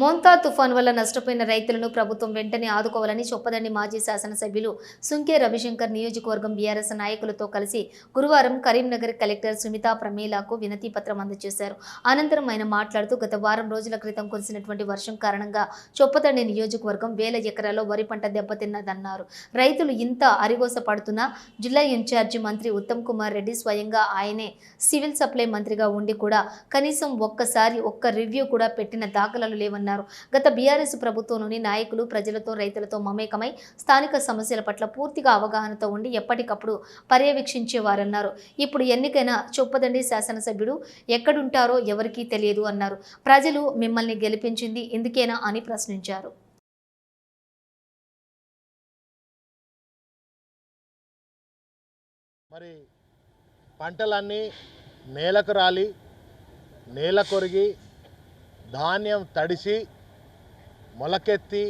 మోంతా తుఫాన్ వల్ల నష్టపోయిన రైతులను ప్రభుత్వం వెంటనే ఆదుకోవాలని చొప్పదండి మాజీ శాసనసభ్యులు సుంకే రవిశంకర్ నియోజకవర్గం బీఆర్ఎస్ నాయకులతో కలిసి గురువారం కరీంనగర్ కలెక్టర్ సుమితా ప్రమీలాకు వినతి పత్రం అందజేశారు. అనంతరం ఆయన మాట్లాడుతూ గత వారం రోజుల క్రితం కురిసినటువంటి వర్షం కారణంగా చొప్పదండి నియోజకవర్గం వేల ఎకరాల్లో వరి పంట దెబ్బతిన్నదన్నారు. రైతులు ఇంత అరిగోస పడుతున్నా జిల్లా ఇన్ఛార్జి మంత్రి ఉత్తమ్ కుమార్ రెడ్డి స్వయంగా ఆయనే సివిల్ సప్లై మంత్రిగా ఉండి కూడా కనీసం ఒక్కసారి ఒక్క రివ్యూ కూడా పెట్టిన దాఖలాలు లేవన్నారు. గత బీఆర్ఎస్ ప్రభుత్వంలోని నాయకులు ప్రజలతో రైతులతో మమేకమై స్థానిక సమస్యల పట్ల పూర్తిగా అవగాహనతో ఉండి ఎప్పటికప్పుడు పర్యవేక్షించేవారన్నారు. ఇప్పుడు ఎన్నికైన చొప్పదండి శాసనసభ్యుడు ఎక్కడుంటారో ఎవరికీ తెలియదు అన్నారు. ప్రజలు మిమ్మల్ని గెలిపించింది ఎందుకేనా అని ప్రశ్నించారు. మరి పంటలన్నీ నేలకు రాలి నేల కొరిగి ధాన్యం తడిసి మొలకెత్తి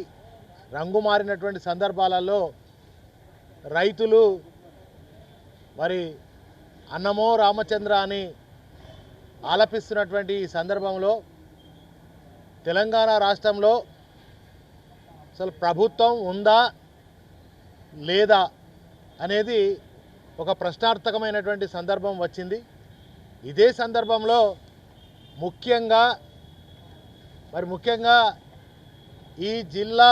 రంగు మారినటువంటి సందర్భాలలో రైతులు మరి అన్నమో రామచంద్ర అని ఆలపిస్తున్నటువంటి ఈ సందర్భంలో తెలంగాణ రాష్ట్రంలో అసలు ప్రభుత్వం ఉందా లేదా అనేది ఒక ప్రశ్నార్థకమైనటువంటి సందర్భం వచ్చింది. ఇదే సందర్భంలో ముఖ్యంగా మరి ముఖ్యంగా ఈ జిల్లా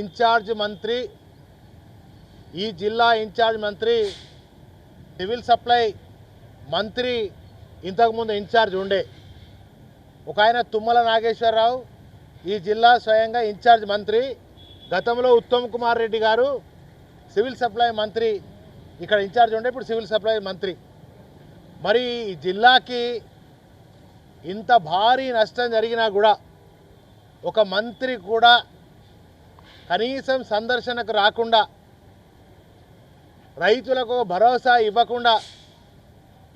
ఇన్ఛార్జ్ మంత్రి ఈ జిల్లా ఇన్ఛార్జ్ మంత్రి సివిల్ సప్లై మంత్రి ఇంతకుముందు ఇన్ఛార్జ్ ఉండే. ఒక ఆయన తుమ్మల నాగేశ్వరరావు ఈ జిల్లా స్వయంగా ఇన్ఛార్జ్ మంత్రి. గతంలో ఉత్తమ్ కుమార్ రెడ్డి గారు సివిల్ సప్లై మంత్రి ఇక్కడ ఇన్ఛార్జ్ ఉండే ఇప్పుడు సివిల్ సప్లై మంత్రి. మరి ఈ జిల్లాకి ఇంత భారీ నష్టం జరిగినా కూడా ఒక మంత్రి కూడా కనీసం సందర్శనకు రాకుండా రైతులకు భరోసా ఇవ్వకుండా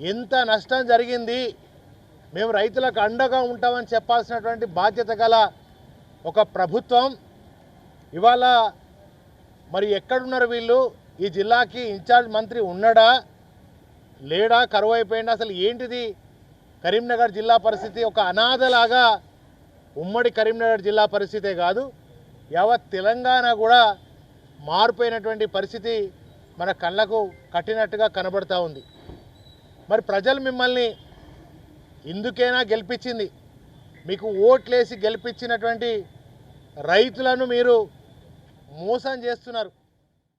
ఎంత నష్టం జరిగింది మేము రైతులకు అండగా ఉంటామని చెప్పాల్సినటువంటి బాధ్యత గల ఒక ప్రభుత్వం. ఇవాళ మరి ఎక్కడున్నారు వీళ్ళు? ఈ జిల్లాకి ఇన్ఛార్జ్ మంత్రి ఉన్నాడా? లేడా? కరువు అయిపోయిందా? అసలు ఏంటిది? కరీంనగర్ జిల్లా పరిస్థితి ఒక అనాథలాగా ఉమ్మడి కరీంనగర్ జిల్లా పరిస్థితే కాదు యావత్ తెలంగాణ కూడా మారిపోయినటువంటి పరిస్థితి మన కళ్ళకు కట్టినట్టుగా కనబడతా ఉంది. మరి ప్రజలు మిమ్మల్ని ఇందుకైనా గెలిపించింది? మీకు ఓట్లేసి గెలిపించినటువంటి రైతులను మీరు మోసం చేస్తున్నారు.